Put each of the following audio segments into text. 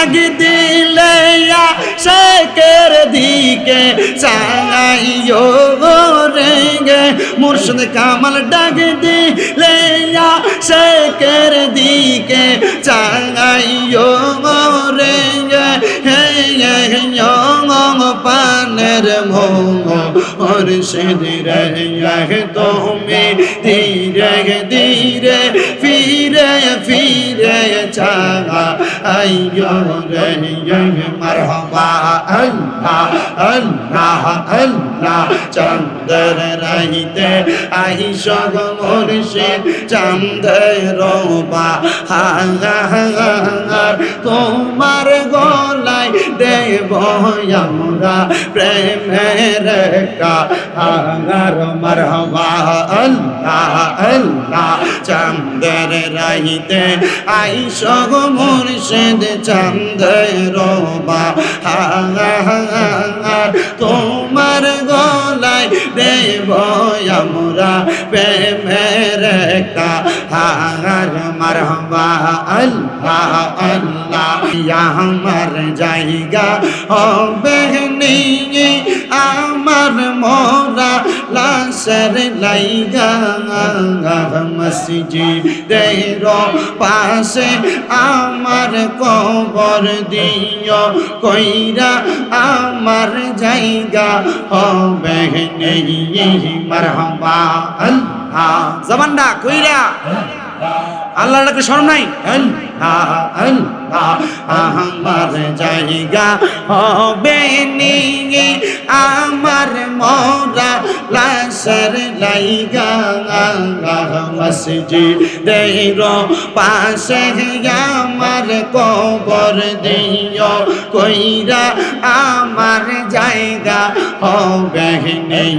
ডাক দিলে শেখের দিকে চাইও রেঙ্গে মুর্শিদ কামাল ডাক দিলে শেখের দিকে চাইও রেঙ্গে হে পানের মোর সিদিরে তুমি ধীরে ধীরে, ফিরে ফিরে চাঙা أيها مرحبا الله الله الله চন্দ্র রাইতে আহি সকল মুর্শিদ চন্দ্র বা তোমার গলা দেব আমরা প্রেমের কাহার মারহবা আল্লাহ আল্লাহ চন্দের রাইতে আই সগ মুর্শিদ চন্দের বা হাঙ্গার তোমার গলায় দেব আমরা প্রেমের কাহার মারহবা আল্লাহ আল্লাহ আমার জায়গা হবে আমার মোরা লাশের লাইগা মসজিদের পাশে আমার কবর দিও কইরা আমার জায়গা হবে নেই মারহাবা আল্লাহ জবানটা কইরা আল্লাহর ডাকে স্মরণ নাই? আল্লাহ আল্লাহ আমার জায়গা হবে নিয়ে আমার মরা লাশের লাইগা। মসজিদের পাশে আমার কবর দিও, কইরা আমার জায়গা হবে নেই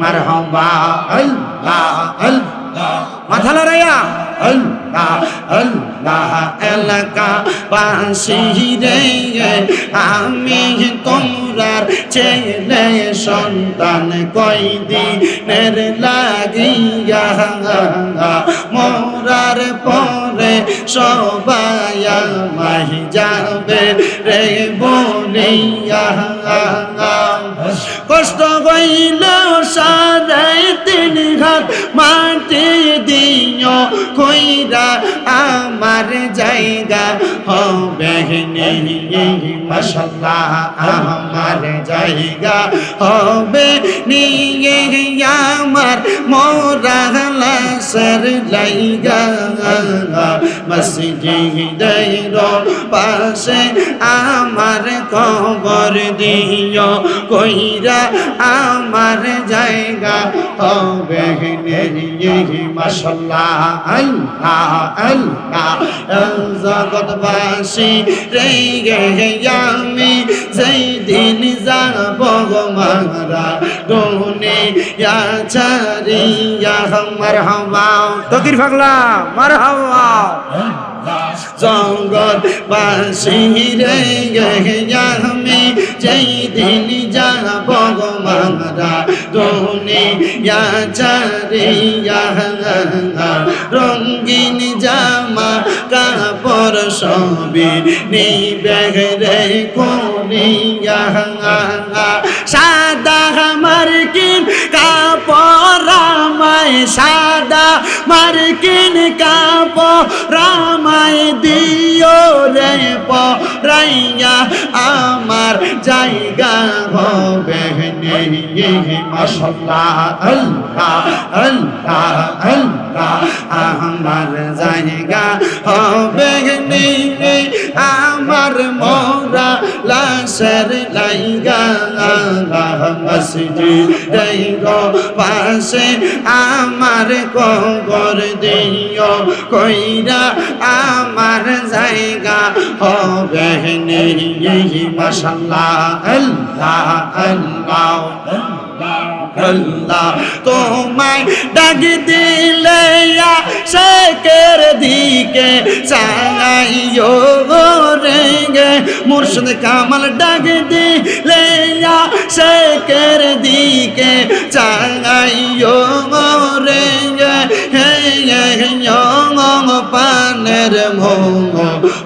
মারহাবা, আল্লাহ আল্লাহ। মাথা লড়াইয়া। আল্লাহ আল্লাহ এলাকা বাসি রে আমি তোমরার ছেলে সন্তান কই দিনের লাগিয়া মোরার পরে সবাই মাহি যাবে রে বলিয়া কষ্ট কইরা আমার জায়গা হবে মশাল্লাহ আমার জায়গা হবে নিয়ে আমার মোরা লাসর লাইগা মসজিদের পাশে আমার কবর দিও, কইরা আমার জায়গা হবে মাসাল্লাহ আল্লাহ আল্লাহ জগৎবাসী রে গে আমি যেই দিন যাব মারা ডোনে চারিয়া মারহাবা তকির ফাগলা মারহাবা জগৎ বাসি রে আমি যেই দিন যাব মারা দুনিয়া চারিয়া রঙ্গিন জামা কাপড় সবই নিবে রে কোনিয়া সাদা মার্কিন কাপড় আমায় সাদা মার্কিন কাপড় রামায় দিও রে পরাইয়া, আমার জায়গা হবে মাসাল্লাহ আল্লাহ আল্লাহ আল্লাহ, আমার জায়গা হবে আমার মোরা লাশের লাইগা মসজিদ পাশে আমার কবর দিও, কইরা আমার জায়গা হবে নেই মাসাল্লাহ আল্লাহ আল্লাহ আল্লাহ তোমায় ডাক দিলে শেখের দিকে চাইও রে গে মুর্শিদ কামাল ডাক দিলে শেখের দিকে চাইও রে হে পানের মোহ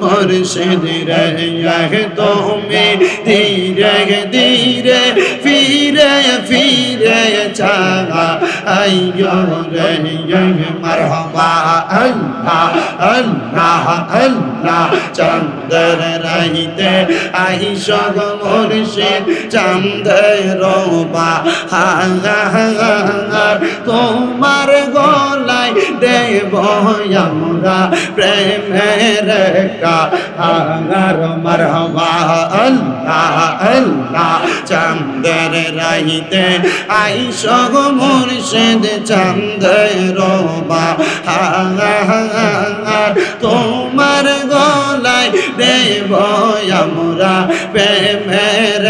মুর্শিদ রে তুমি ধীরে ধীরে ফিরে ফিরে চাগা মারহাবা আল্লাহ আল্লাহ আল্লাহ চন্দ্র রাইতে আইস গো মুর্শিদ চন্দ্র বা হাঙ্গার তোমার গলায় দেব আমরা প্রেমের কাহার মারহবা আল্লাহ আল্লাহ চন্দ্র রাইতে আইস গো মুর্শিদ চন্দ্র বা তোমার গলায় দেব আমরা প্রেমের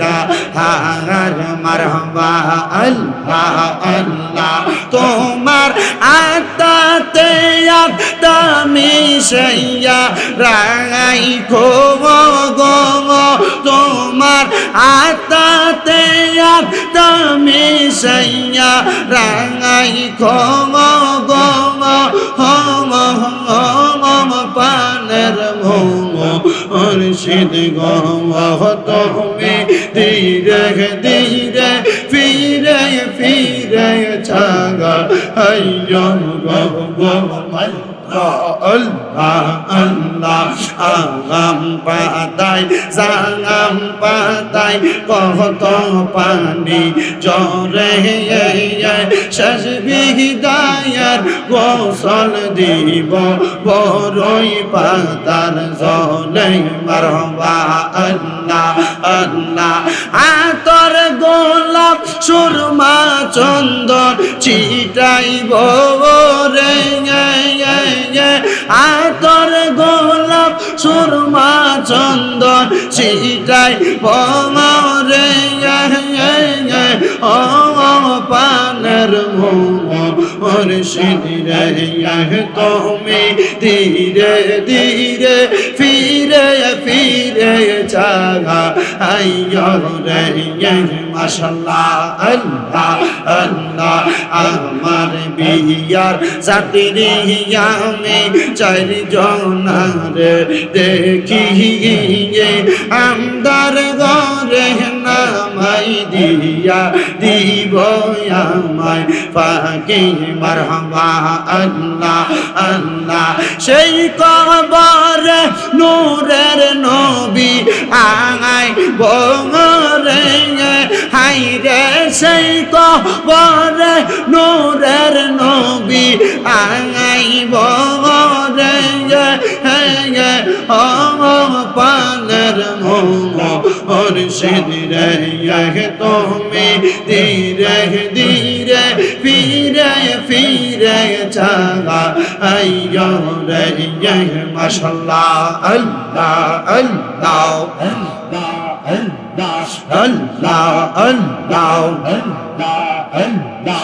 কাহার মারহবা আল্লাহ আল্লাহ তোমার আত্মাতে আত্মা মিশাইয়া রাঙাই খো গো তোমার আত্মাতে আত্মা মিশাইয়া রাঙাই খো গো হম হম পানের মোম মুর্শিদ গম, তুমি ধীরে ধীরে ফিরে ফিরে ছাগা আইয়ম গম গম আল্লাহ আল্লাহ আগাম পাতাই জাগাম পাতাই কত পানি জরে শেষ বিদায়ের গোসল দিব বড়ই পাতার জলে মারবা আল্লাহ আল্লাহ সুরমা চন্দন চিটাইব রে আতর গোলাপ সুরমা চন্দন চিটাই রে ও পানের তুমি ধীরে ধীরে ফিরে ফিরে চাগা আইয় রে মাশাল্লাহ আমার বিয়ার জাতির আমি চারিজনার দেখি আমদার ঘরে নামাই দিয়া দিব আমায়। ফাঁকি, মারহামা, আল্লাহ আল্লাহ। সেই কবর নূরের নবী আঙাই বঙরে হাই রে, সেই কবর নূরের নবী বঙরে ও পানের মোর সিদিরে তুমি ধীরে ধীরে ফিরে ফিরে চাগা আইয় রে মাশাল্লাহ আল্লাহ আল্লাহ Allah, Allah, আল্লাহ আল্লাহ Allah, Allah.